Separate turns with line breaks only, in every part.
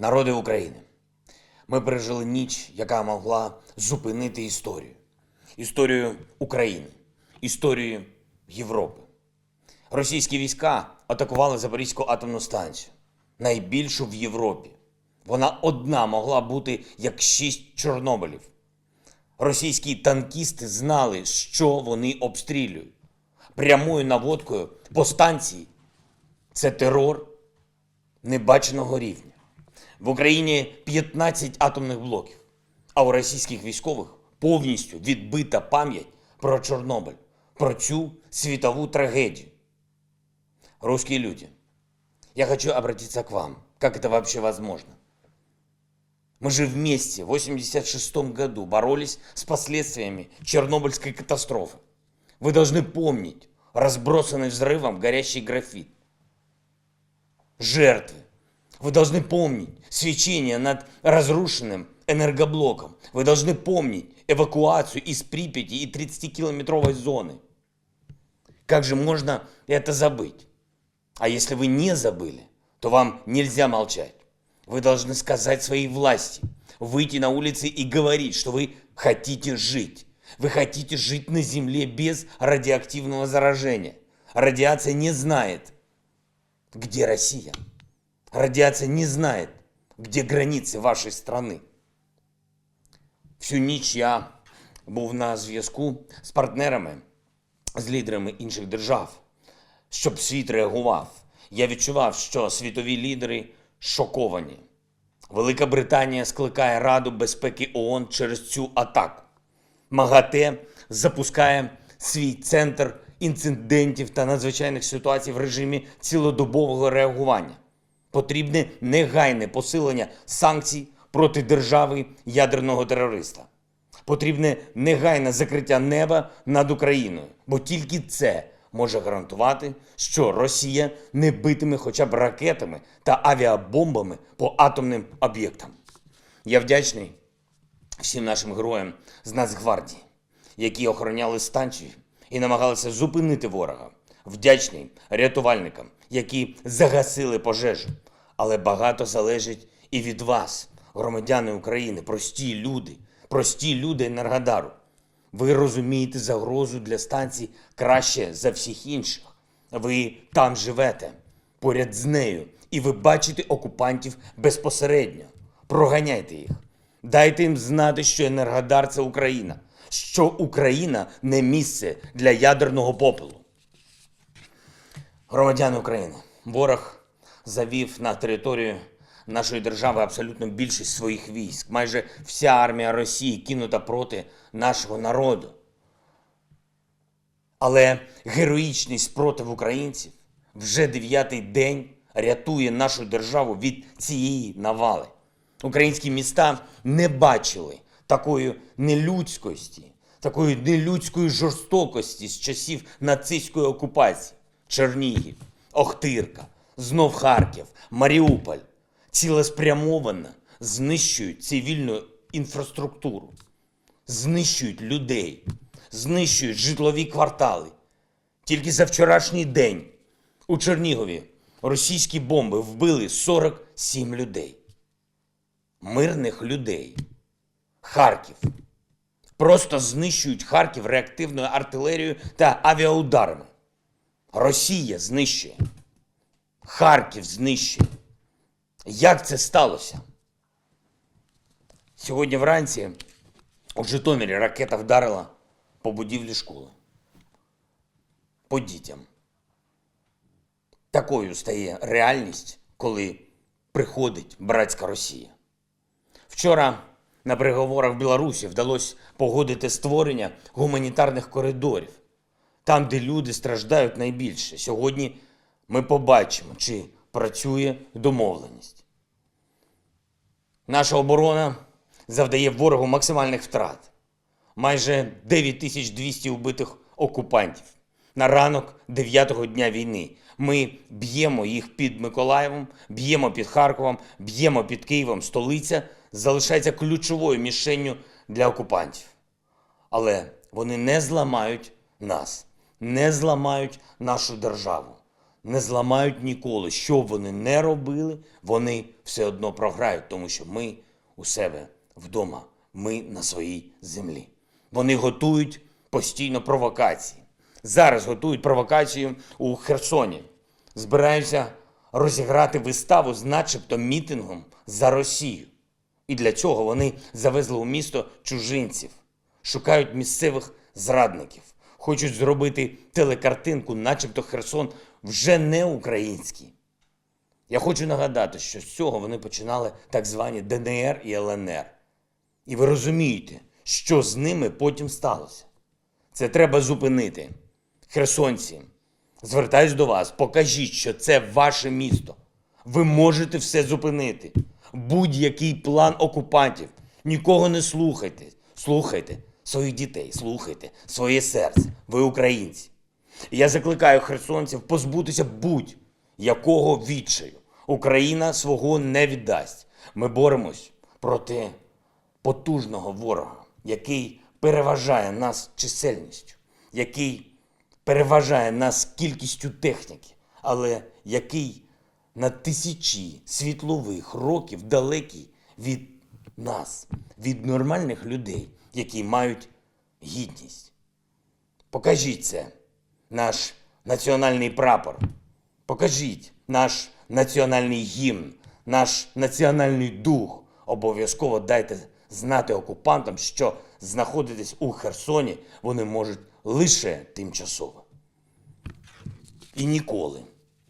Народи України, ми пережили ніч, яка могла зупинити історію. Історію України, історію Європи. Російські війська атакували Запорізьку атомну станцію, найбільшу в Європі. Вона одна могла бути як шість Чорнобилів. Російські танкісти знали, що вони обстрілюють. Прямою наводкою по станції це терор небаченого рівня. В Україні 15 атомних блоків, а у російських військових повністю відбита пам'ять про Чорнобиль, про цю світову трагедію. Русские люди, я хочу обратиться к вам. Как это вообще возможно? Мы же вместе в 86 году боролись с последствиями Чернобыльской катастрофы. Вы должны помнить разбросанный взрывом горящий графит. Жертвы. вы должны помнить свечение над разрушенным энергоблоком. Вы должны помнить эвакуацию из Припяти и 30-километровой зоны. Как же можно это забыть? А если вы не забыли, то вам нельзя молчать. Вы должны сказать своей власти, выйти на улицы и говорить, что вы хотите жить. Вы хотите жить на Земле без радиоактивного заражения. Радиация не знает, где Россия. Радиация не знает, где границы вашей страны. Всю ніч я був на зв'язку з партнерами, з лідерами інших держав, щоб світ реагував. Я відчував, що світові лідери шоковані. Велика Британія скликає Раду безпеки ООН через цю атаку. МАГАТЕ запускає свій центр інцидентів та надзвичайних ситуацій в режимі цілодобового реагування. Потрібне негайне посилення санкцій проти держави ядерного терориста. Потрібне негайне закриття неба над Україною, бо тільки це може гарантувати, що Росія не битиме хоча б ракетами та авіабомбами по атомним об'єктам. Я вдячний всім нашим героям з Нацгвардії, які охороняли станцію і намагалися зупинити ворога. Вдячний рятувальникам, які загасили пожежу. Але багато залежить і від вас, громадяни України, прості люди, прості люди Енергодару. Ви розумієте загрозу для станції краще за всіх інших. Ви там живете, поряд з нею, і ви бачите окупантів безпосередньо. Проганяйте їх. Дайте їм знати, що Енергодар це Україна, що Україна не місце для ядерного попелу. Громадяни України, ворог завів на територію нашої держави абсолютно більшість своїх військ. Майже вся армія Росії кинута проти нашого народу. Але героїчний спротив українців вже дев'ятий день рятує нашу державу від цієї навали. Українські міста не бачили такої нелюдськості, такої нелюдської жорстокості з часів нацистської окупації. Чернігів, Охтирка, знов Харків, Маріуполь цілеспрямовано знищують цивільну інфраструктуру, знищують людей, знищують житлові квартали. Тільки за вчорашній день у Чернігові російські бомби вбили 47 людей. Мирних людей. Харків. Просто знищують Харків реактивною артилерією та авіаударами. Росія знищує. Харків знищує. Як це сталося? Сьогодні вранці у Житомирі ракета вдарила по будівлі школи. По дітям. Такою стає реальність, коли приходить братська Росія. Вчора на переговорах в Білорусі вдалося погодити створення гуманітарних коридорів, там, де люди страждають найбільше. Сьогодні ми побачимо, чи працює домовленість. Наша оборона завдає ворогу максимальних втрат. Майже 9200 вбитих окупантів. На ранок 9-го дня війни ми б'ємо їх під Миколаєвом, б'ємо під Харковом, б'ємо під Києвом. Столиця залишається ключовою мішенню для окупантів. Але вони не зламають нас, не зламають нашу державу. не зламають ніколи. Що б вони не робили, вони все одно програють, тому що ми у себе вдома, ми на своїй землі. Вони готують постійно провокації. Зараз готують провокацію у Херсоні. Збираються розіграти виставу з начебто мітингом за Росію. І для цього вони завезли у місто чужинців, шукають місцевих зрадників, хочуть зробити телекартинку, начебто Херсон вже не український. Я хочу нагадати, що з цього вони починали так звані ДНР і ЛНР. І ви розумієте, що з ними потім сталося. Це треба зупинити. Херсонці, звертаюсь до вас, покажіть, що це ваше місто. Ви можете все зупинити. Будь-який план окупантів. Нікого не слухайте. Слухайте своїх дітей, слухайте своє серце. Ви українці. Я закликаю херсонців позбутися будь-якого відчаю. Україна свого не віддасть. Ми боремось проти потужного ворога, який переважає нас чисельністю, який переважає нас кількістю техніки, але який на тисячі світлових років далекий від нас, від нормальних людей, які мають гідність. Покажіть це, наш національний прапор. Покажіть наш національний гімн, наш національний дух. Обов'язково дайте знати окупантам, що знаходитись у Херсоні вони можуть лише тимчасово. І ніколи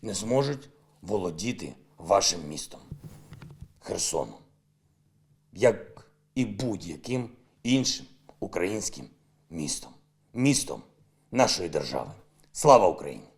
не зможуть володіти вашим містом Херсоном, як і будь-яким іншим українським містом, містом нашої держави. Слава Україні!